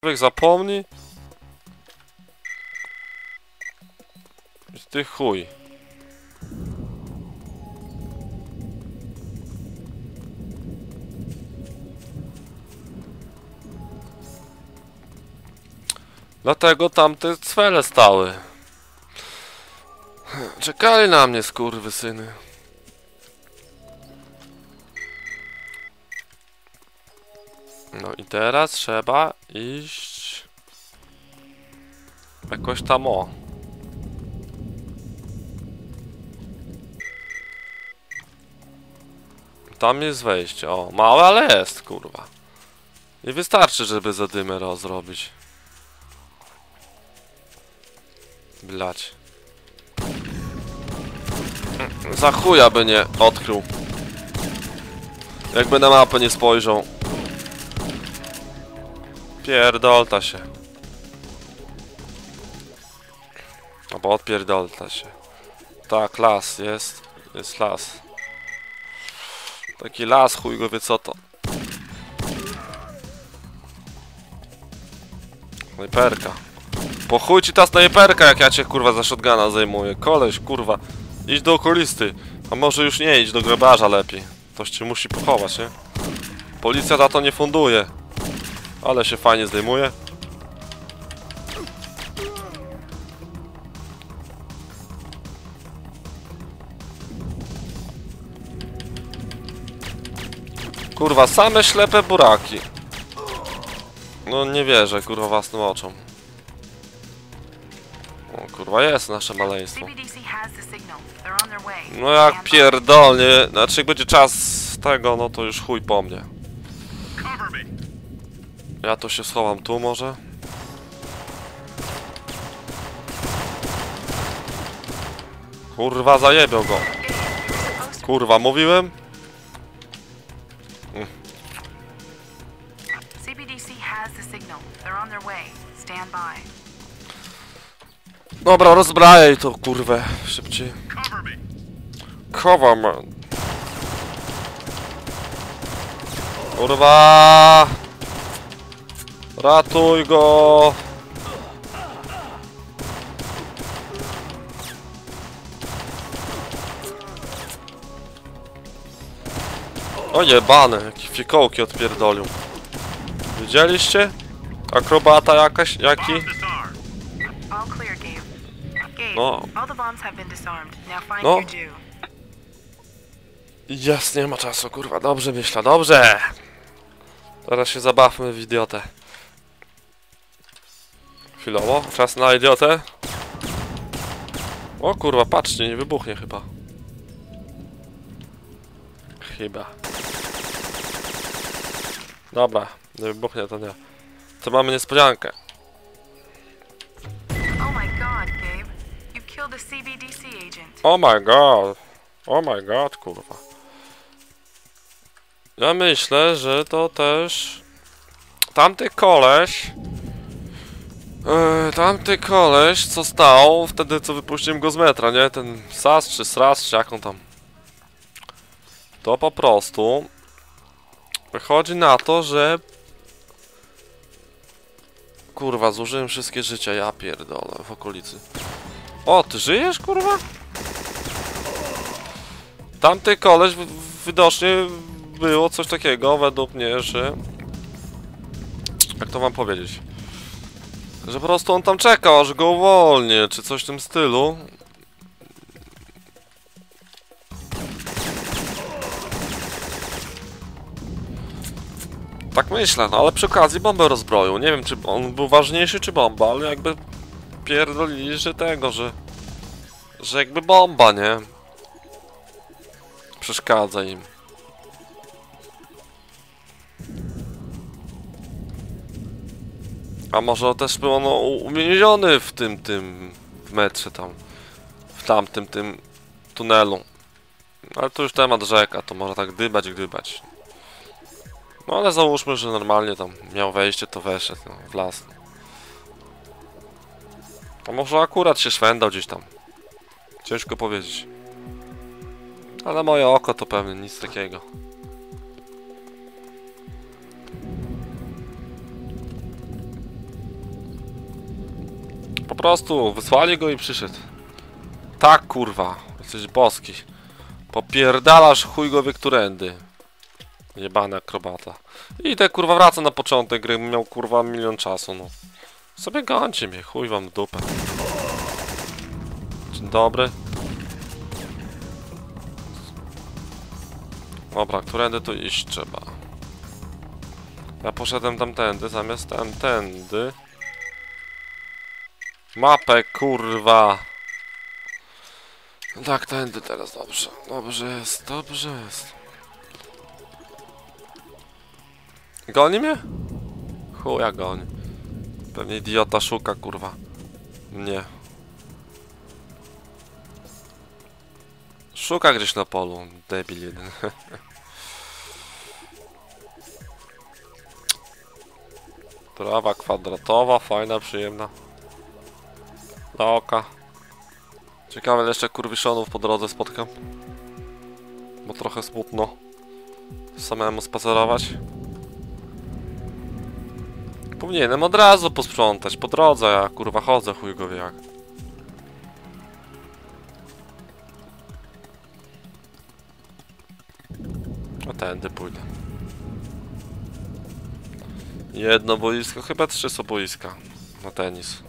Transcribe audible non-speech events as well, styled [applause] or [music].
Człowiek zapomni. Ty chuj. Dlatego tamte cwele stały. Czekali na mnie, skurwysyny. No i teraz trzeba iść... Jakoś tam o. Tam jest wejście, o. Małe, ale jest, kurwa. Nie wystarczy, żeby zadymę rozrobić. Blać. Za chuja by nie odkrył. Jakby na mapę nie spojrzał. Pierdolta się. Albo odpierdolta się. Tak, las jest. Jest las. Taki las, chuj go wie co to. Snajperka. Po chuj ci ta snajperka, jak ja cię kurwa za shotguna zajmuję. Koleś, kurwa. Idź do okulisty. A może już nie idź do grabarza lepiej. Ktoś cię musi pochować, nie? Policja za to nie funduje. Ale się fajnie zdejmuje. Kurwa, same ślepe buraki. No nie wierzę, kurwa, własnym oczom. O kurwa, jest nasze maleństwo. No jak pierdolnie, znaczy jak będzie czas tego, no to już chuj po mnie. Ja to się schowam tu może. Kurwa, zajebią go. Kurwa, mówiłem? By. Dobra, rozbrajaj to, kurwę, szybciej. Cover me. Kurwa! Ratuj go! O jebane, jakie fikołki odpierdolił. Widzieliście? Akrobata jakaś, jaki? No. No. Jest, nie ma czasu, kurwa, dobrze myślę, dobrze! Teraz się zabawmy w idiotę. Chwilowo, czas na idiotę. O kurwa, patrzcie, nie wybuchnie chyba. Chyba. Dobra, nie wybuchnie to nie. To mamy niespodziankę. Oh my god. Oh my god, kurwa. Ja myślę, że to też... Tamty koleś... Yy, tamty koleś, co stał wtedy, co wypuściłem go z metra, nie? Ten SAS czy SRAS, czy jaką tam... To po prostu... Wychodzi na to, że... Kurwa, zużyłem wszystkie życia, ja pierdolę, w okolicy. O, ty żyjesz, kurwa? Tamty koleś widocznie było coś takiego według mnie, że... Jak to mam powiedzieć? Że po prostu on tam czekał, aż go uwolnię, czy coś w tym stylu. Tak myślę, no ale przy okazji bombę rozbroił. Nie wiem, czy on był ważniejszy, czy bomba, ale jakby pierdolili, że tego, że... Że jakby bomba, nie? Przeszkadza im. A może też był ono u- uwięziony w tym, tym, w metrze tam, w tamtym, tym tunelu. Ale to już temat rzeka, to może tak dybać, gdybać. No ale załóżmy, że normalnie tam miał wejście, to weszedł no, w las. A może akurat się szwendał gdzieś tam. Ciężko powiedzieć. Ale moje oko to pewnie nic takiego. Prostu wysłali go i przyszedł. Tak, kurwa. Jesteś boski. Popierdalasz chuj go wie którędy. Jebany akrobata. I te kurwa wraca na początek gry, miał kurwa milion czasu, no. Sobie gońcie mnie, chuj wam dupę. Dzień dobry. Dobra, którędy tu iść trzeba? Ja poszedłem tamtędy zamiast tamtędy. Mapę, kurwa! Tak, tędy teraz, dobrze. Dobrze jest, dobrze jest. Goni mnie? Chuja goni. Pewnie idiota szuka, kurwa. Nie. Szuka gdzieś na polu, debil jeden. [laughs] Trawa kwadratowa, fajna, przyjemna. Dla oka. Ciekawe, jeszcze kurwiszonów po drodze spotkam. Bo trochę smutno. Samemu spacerować. Powinienem od razu posprzątać, po drodze, ja kurwa chodzę, chuj go wie jak. A tędy pójdę. Jedno boisko, chyba trzy są boiska na tenis.